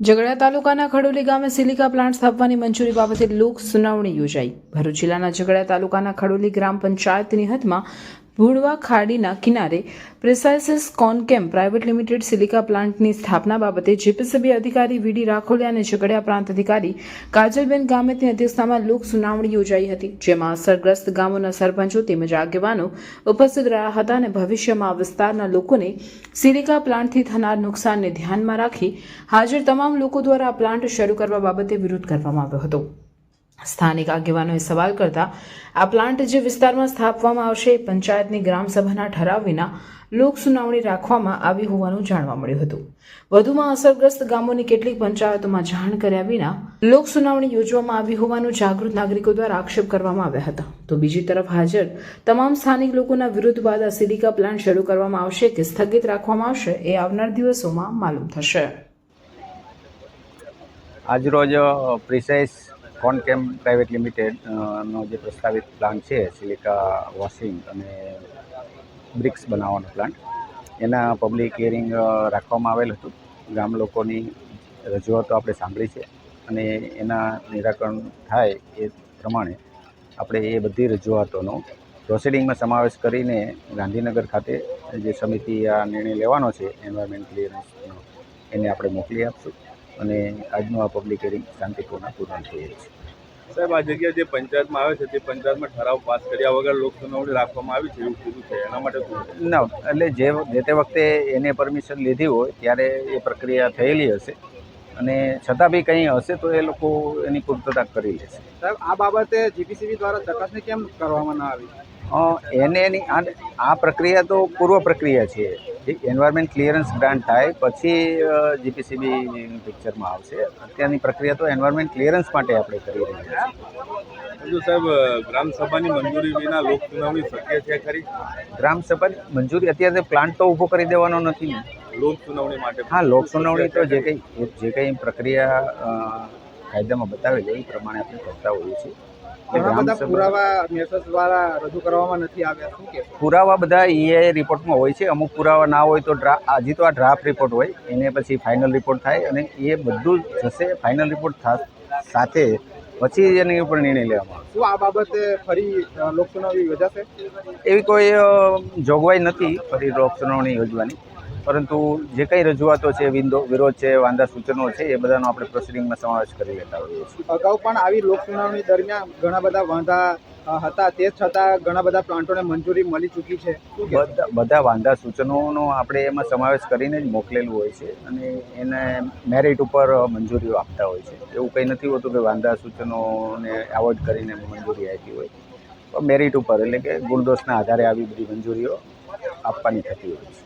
ઝઘડા તાલુકાના ખડોલી ગામે સિલિકા પ્લાન્ટ સ્થાપવાની મંજૂરી બાબતે લોક સુનાવણી યોજાઈ. ભરૂચ જિલ્લાના ઝઘડા તાલુકાના ખડોલી ગ્રામ પંચાયતની હદમાં ભૂડવા ખાડીના કિનારે પ્રિસાઇસિસ કોનકેમ પ્રાઇવેટ લિમિટેડ સિલિકા પ્લાન્ટની સ્થાપના બાબતે જીપીસીબી અધિકારી વીડી રાખોલિયા અને ઝઘડિયા પ્રાંત અધિકારી કાજલબેન ગામેતની અધ્યક્ષતામાં લોક સુનાવણી યોજાઈ હતી, જેમાં અસરગ્રસ્ત ગામોના સરપંચો તેમજ આગેવાનો ઉપસ્થિત રહ્યા હતા અને ભવિષ્યમાં આ વિસ્તારના લોકોને સિલિકા પ્લાન્ટથી થનાર નુકસાનને ધ્યાનમાં રાખી હાજર તમામ લોકો દ્વારા આ પ્લાન્ટ શરૂ કરવા બાબતે વિરોધ કરવામાં આવ્યો હતો. સ્થાનિક આગેવાનોએ સવાલ કરતા, આ પ્લાન્ટ જે વિસ્તારમાં સ્થાપવામાં આવશે એ પંચાયતની ગ્રામસભાના ઠરાવ વિના લોક સુનાવણી રાખવામાં આવી હોવાનું જાણવા મળ્યું હતું. વધુમાં અસરગ્રસ્ત ગામોની કેટલીક પંચાયતોમાં જાણ કર્યા વિના લોક સુનાવણી યોજવામાં આવી હોવાનું જાગૃત નાગરિકો દ્વારા આક્ષેપ કરવામાં આવ્યા હતા. તો બીજી તરફ હાજર તમામ સ્થાનિક લોકોના વિરોધ બાદ આ સિલિકા પ્લાન્ટ શરૂ કરવામાં આવશે કે સ્થગિત રાખવામાં આવશે એ આવનાર દિવસોમાં માલુમ થશે. આજરોજ પ્રિસાઇસ કોનકેમ પ્રાઇવેટ લિમિટેડ નો જે પ્રસ્તાવિત પ્લાન્ટ છે સિલિકા વોશિંગ અને બ્રિક્સ બનાવવાનો પ્લાન્ટ એના પબ્લિક હિયરિંગ રાખવામાં આવેલ હતું. ગામ લોકોની રજૂઆતો આપણે સાંભળી છે અને એના નિરાકરણ થાય એ પ્રમાણે આપણે એ બધી રજૂઆતોનો પ્રોસિડિંગમાં સમાવેશ કરીને ગાંધીનગર ખાતે જે સમિતિ આ નિર્ણય લેવાનો છે એન્વાયરમેન્ટ ક્લિયરન્સનો એને આપણે મોકલી આપશું. અને આજનું આ પબ્લિક હિયરિંગ શાંતિપૂર્ણ પૂર્ણ થઈ છે. સાહેબ આ જગ્યા જે પંચાયતમાં આવે છે તે પંચાયતમાં ઠરાવ પાસ કર્યા વગર લોક સુનાવણી રાખવામાં આવી છે એવું કીધું છે એના માટે ના એટલે જે જે તે વખતે એને પરમિશન લીધી હોય ત્યારે એ પ્રક્રિયા થયેલી હશે. અને છતાં બી કંઈ હશે તો એ લોકો એની પૂર્તતા કરી લેશે. સાહેબ આ બાબતે જીપીસીબી દ્વારા ચકાસણી કેમ કરવામાં ના આવી? એને એની આ આ પ્રક્રિયા તો પૂર્વ પ્રક્રિયા છે. એન્વાયરમેન્ટ ક્લિયરન્સ ગ્રાન્ટ થાય પછી જીપીસીબી પિક્ચરમાં આવશે. અત્યારની પ્રક્રિયા તો એન્વાયરમેન્ટ ક્લિયરન્સ માટે આપણે કરી રહ્યા છીએ. જો સાહેબ ગ્રામ સભાની મંજૂરી વિના લોક સુનાવણી શક્ય છે ખરી? ગ્રામસભાની મંજૂરી અત્યારે પ્લાન્ટ તો ઊભો કરી દેવાનો નથી ને. લોક સુનાવણી માટે હા લોક સુનાવણી તો જે કંઈ જે કંઈ પ્રક્રિયા કાયદામાં બતાવેલી એ પ્રમાણે આપણે કરતા હોઈએ છીએ. પુરાવા મેસેજ દ્વારા રજૂ કરવામાં નથી આવ્યા પુરાવા બધા એ રિપોર્ટમાં હોય છે. અમુક પુરાવા ના હોય તો હજી તો આ ડ્રાફ્ટ રિપોર્ટ હોય. એને પછી ફાઇનલ રિપોર્ટ થાય અને એ બધું જ જશે ફાઇનલ રિપોર્ટ સાથે પછી એની ઉપર નિર્ણય લેવામાં આવશે. શું આ બાબતે ફરી લોકસુનાવણી યોજાશે? એવી કોઈ જોગવાઈ નથી ફરી લોકસુનાવણી યોજવાની. પરંતુ જે કંઈ રજૂઆતો છે વિંદો વિરોધ છે વાંધા સૂચનો છે એ બધાનો આપણે પ્રોસિડિંગમાં સમાવેશ કરી લેતા હોઈએ છીએ. અગાઉ પણ આવી લોકસુનાવણી દરમિયાન ઘણા બધા વાંધા હતા. તે છતાં ઘણા બધા પ્લાન્ટોને મંજૂરી મળી ચૂકી છે. બધા વાંધા સૂચનોનો આપણે એમાં સમાવેશ કરીને જ મોકલેલું હોય છે અને એને મેરિટ ઉપર મંજૂરીઓ આપતા હોય છે. એવું કંઈ નથી હોતું કે વાંધા સૂચનોને એવોઇડ કરીને મંજૂરી આપી હોય. મેરિટ ઉપર એટલે કે ગુણદોષના આધારે આવી બધી મંજૂરીઓ આપવાની થતી હોય છે.